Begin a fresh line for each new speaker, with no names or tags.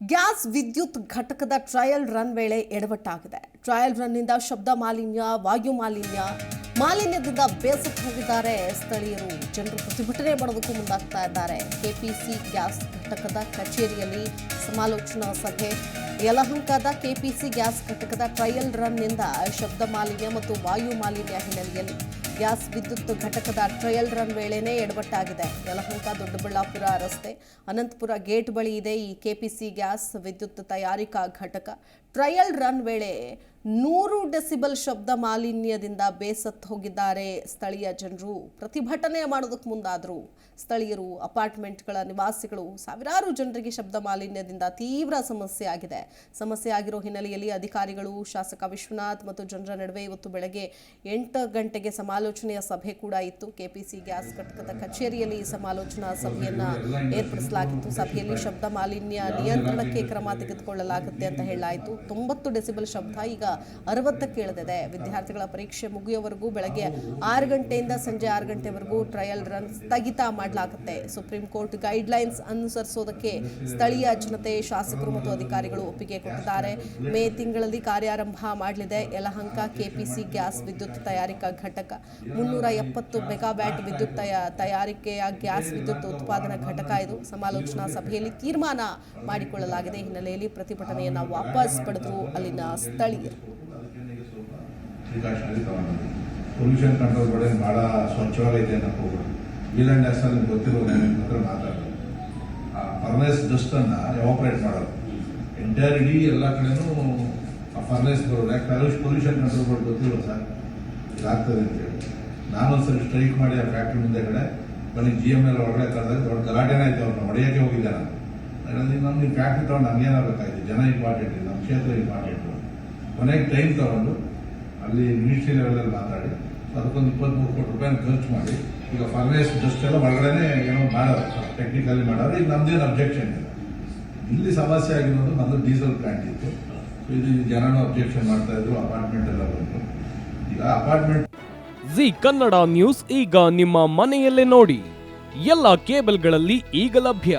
Gas ವಿದ್ಯುತ್ ಘಟಕದ trial run ವೇಳೆ ಎಡವಟ್ಟಾಗಿದೆ. ಟ್ರಯಲ್ ರನ್ನಿಂದ ಶಬ್ದ ಮಾಲಿನ್ಯ, ವಾಯು ಮಾಲಿನ್ಯ, ಮಾಲಿನ್ಯದಿಂದ ಬೇಸತ್ತು ಹೋಗಿದ್ದಾರೆ ಸ್ಥಳೀಯರು. ಜನರು ಪ್ರತಿಭಟನೆ ಮಾಡೋದಕ್ಕೂ ಮುಂದಾಗ್ತಾ ಇದ್ದಾರೆ. ಕೆಪಿಸಿ ಗ್ಯಾಸ್ ಘಟಕದ ಕಚೇರಿಯಲ್ಲಿ ಸಮಾಲೋಚನಾ ಸಭೆ. ಯಲಹಂಕದ ಕೆಪಿಸಿ ಗ್ಯಾಸ್ ಘಟಕದ ಟ್ರಯಲ್ ರನ್ನಿಂದ ಶಬ್ದ ಮಾಲಿನ್ಯ ಮತ್ತು ವಾಯು ಮಾಲಿನ್ಯ ಹಿನ್ನೆಲೆಯಲ್ಲಿ ಗ್ಯಾಸ್ ವಿದ್ಯುತ್ ಘಟಕದ ಟ್ರಯಲ್ ರನ್ ವೇಳೆನೇ ಎಡವಟ್ಟಾಗಿದೆ. ಯಲಹಂಕ, ದೊಡ್ಡಬಳ್ಳಾಪುರ ರಸ್ತೆ, ಅನಂತಪುರ ಗೇಟ್ ಬಳಿ ಇದೆ ಈ ಕೆಪಿಸಿ ಗ್ಯಾಸ್ ವಿದ್ಯುತ್ ತಯಾರಿಕಾ ಘಟಕ. ಟ್ರಯಲ್ ರನ್ ವೇಳೆ ನೂರು ಡೆಸಿಬಲ್ ಶಬ್ದ ಮಾಲಿನ್ಯದಿಂದ ಬೇಸತ್ತು ಹೋಗಿದ್ದಾರೆ ಸ್ಥಳೀಯ ಜನರು. ಪ್ರತಿಭಟನೆ ಮಾಡೋದಕ್ಕೆ ಮುಂದಾದರು. ಸ್ಥಳೀಯರು, ಅಪಾರ್ಟ್ಮೆಂಟ್ಗಳ ನಿವಾಸಿಗಳು ಸಾವಿರಾರು ಜನರಿಗೆ ಶಬ್ದ ಮಾಲಿನ್ಯದಿಂದ ತೀವ್ರ ಸಮಸ್ಯೆ ಆಗಿದೆ. ಸಮಸ್ಯೆ ಆಗಿರೋ ಹಿನ್ನೆಲೆಯಲ್ಲಿ ಅಧಿಕಾರಿಗಳು, ಶಾಸಕ ವಿಶ್ವನಾಥ್ ಮತ್ತು ಜನರ ನಡುವೆ ಇವತ್ತು ಬೆಳಗ್ಗೆ ಎಂಟು ಗಂಟೆಗೆ ಸಮಾಲೋಚನೆಯ ಸಭೆ ಕೂಡ ಇತ್ತು. ಕೆಪಿಸಿ ಗ್ಯಾಸ್ ಘಟಕದ ಕಚೇರಿಯಲ್ಲಿ ಈ ಸಮಾಲೋಚನಾ ಸಭೆಯನ್ನು ಏರ್ಪಡಿಸಲಾಗಿತ್ತು. ಸಭೆಯಲ್ಲಿ ಶಬ್ದ ಮಾಲಿನ್ಯ ನಿಯಂತ್ರಣಕ್ಕೆ ಕ್ರಮ ತೆಗೆದುಕೊಳ್ಳಲಾಗುತ್ತೆ ಅಂತ ಹೇಳಲಾಯಿತು. ತೊಂಬತ್ತು ಡೆಸಿಬಲ್ ಶಬ್ದ ಈಗ ಅರವತ್ತಕ್ಕೆ ಇಳಿದಿದೆ. ವಿದ್ಯಾರ್ಥಿಗಳ ಪರೀಕ್ಷೆ ಮುಗಿಯೋವರೆಗೂ ಬೆಳಗ್ಗೆ ಆರು ಗಂಟೆಯಿಂದ ಸಂಜೆ ಆರು ಗಂಟೆವರೆಗೂ ಟ್ರಯಲ್ ರನ್ ಸ್ಥಗಿತ ಮಾಡಲಾಗುತ್ತೆ. ಸುಪ್ರೀಂ ಕೋರ್ಟ್ ಗೈಡ್ಲೈನ್ಸ್ ಅನುಸರಿಸೋದಕ್ಕೆ ಸ್ಥಳೀಯ ಜನತೆ, ಶಾಸಕರು ಮತ್ತು ಅಧಿಕಾರಿಗಳು ಒಪ್ಪಿಗೆ ಕೊಟ್ಟಿದ್ದಾರೆ. ಮೇ ತಿಂಗಳಲ್ಲಿ ಕಾರ್ಯಾರಂಭ ಮಾಡಲಿದೆ. ಯಲಹಂಕ, ಕೆಪಿಸಿ ಗ್ಯಾಸ್ ವಿದ್ಯುತ್ ತಯಾರಿಕಾ ಘಟಕ, ಮುನ್ನೂರ ಎಪ್ಪತ್ತು ಮೆಗಾವ್ಯಾಟ್ ವಿದ್ಯುತ್ ತಯಾ, ತಯಾರಿಕೆಯ ಗ್ಯಾಸ್ ವಿದ್ಯುತ್ ಉತ್ಪಾದನಾ ಘಟಕ ಇದು. ಸಮಾಲೋಚನಾ ಸಭೆಯಲ್ಲಿ ತೀರ್ಮಾನ ಮಾಡಿಕೊಳ್ಳಲಾಗಿದೆ. ಹಿನ್ನೆಲೆಯಲ್ಲಿ ಪ್ರತಿಭಟನೆಯನ್ನು ವಾಪಸ್ ಪಡೆದರು. ಅಲ್ಲಿನ ಸ್ಥಳೀಯರು.
ಪೊಲ್ಯೂಷನ್ ಕಂಟ್ರೋಲ್ ಕಡೆ ಭಾಳ ಸ್ವಚ್ಛವಾಗಿ ಇದೆ ಹೋಗ್ಬಿಟ್ಟು ಹೋಗ್ಬೋದು ಆ್ಯಂಡ್ ಡ್ಯಾಸ್ನಲ್ಲಿ ನಿಮ್ಮ ಹತ್ರ ಮಾತಾಡೋದು ಆ ಫರ್ನೇಸ್ ಡಸ್ಟನ್ನು ಎವಾಪರೇಟ್ ಮಾಡೋದು. ಎಂಟೈರ್ ಇಡೀ ಎಲ್ಲ ಕಡೆನೂ ಆ ಫರ್ನೇಸ್ ಬರೋದು. ಯಾಕೆ ಪೊಲ್ಯೂಷನ್ ಕಂಟ್ರೋಲ್ ಬೋರ್ಡ್ ಗೊತ್ತಿರೋ ಸರ್? ಇದಾಗ್ತದೆ ಅಂತೇಳಿ ನಾನೊಂದ್ಸರಿ ಸ್ಟ್ರೈಕ್ ಮಾಡಿ ಆ ಫ್ಯಾಕ್ಟ್ರಿ ಮುಂದೆ ಕಡೆ. ಬನ್ನಿ ಜಿ ಎಂ ಎಲ್ ಒಳಗಡೆ ಕರೆದಾಗ ದೊಡ್ಡ ಗಲಾಟೆನೇ ಆಯ್ತು. ಅವ್ರನ್ನ ಹೊಡೆಯೋಕ್ಕೆ ಹೋಗಿದ್ದೆ ನಾನು. ಯಾಕಂದ್ರೆ ನಮ್ಮ ನೀವು ಫ್ಯಾಕ್ಟ್ರಿ ತೊಗೊಂಡು ನಮ್ಗೇನಾಗಬೇಕಾಯ್ತು ಜನ ಇಂಪಾರ್ಟೆಂಟ್ ನಮ್ಮ ಕ್ಷೇತ್ರ ಇಂಪಾರ್ಟೆಂಟು ಕೊನೆಗೆ ಟೈಮ್ ತಗೊಂಡು ಅಲ್ಲಿ ಮಿನಿಸ್ಟ್ರಿ ಲೆವೆಲಲ್ಲಿ ಮಾತಾಡಿ, ಅದಕ್ಕೊಂದು ಇಪ್ಪತ್ಮೂರು ಕೋಟಿ ರೂಪಾಯಿ ಖರ್ಚು ಮಾಡಿ, ಈಗ ಫರ್ನೇಸ್ ಜಸ್ಟ್ ಎಲ್ಲ ಒಳಗಡೆ ಏನೋ ಮಾಡೋದು ಟೆಕ್ನಿಕಲಿ ಮಾಡೋದು, ಈಗ ನಮ್ದೇನು ಅಬ್ಜೆಕ್ಷನ್ ಇಲ್ಲ. ಇಲ್ಲಿ ಸಮಸ್ಯೆ ಆಗಿರೋದು ಮೊದಲು ಡೀಸೆಲ್ ಪ್ಲಾಂಟ್ ಇತ್ತು. ಇದು ಜನನೂ ಅಬ್ಜೆಕ್ಷನ್ ಮಾಡ್ತಾ ಇದ್ರು ಅಪಾರ್ಟ್ಮೆಂಟ್ ಎಲ್ಲ ಬಂತು. ಈಗ ಅಪಾರ್ಟ್ಮೆಂಟ್
ಜಿ ಕನ್ನಡ ನ್ಯೂಸ್ ಈಗ ನಿಮ್ಮ ಮನೆಯಲ್ಲೇ ನೋಡಿ. ಎಲ್ಲ ಕೇಬಲ್ಗಳಲ್ಲಿ ಈಗ ಲಭ್ಯ.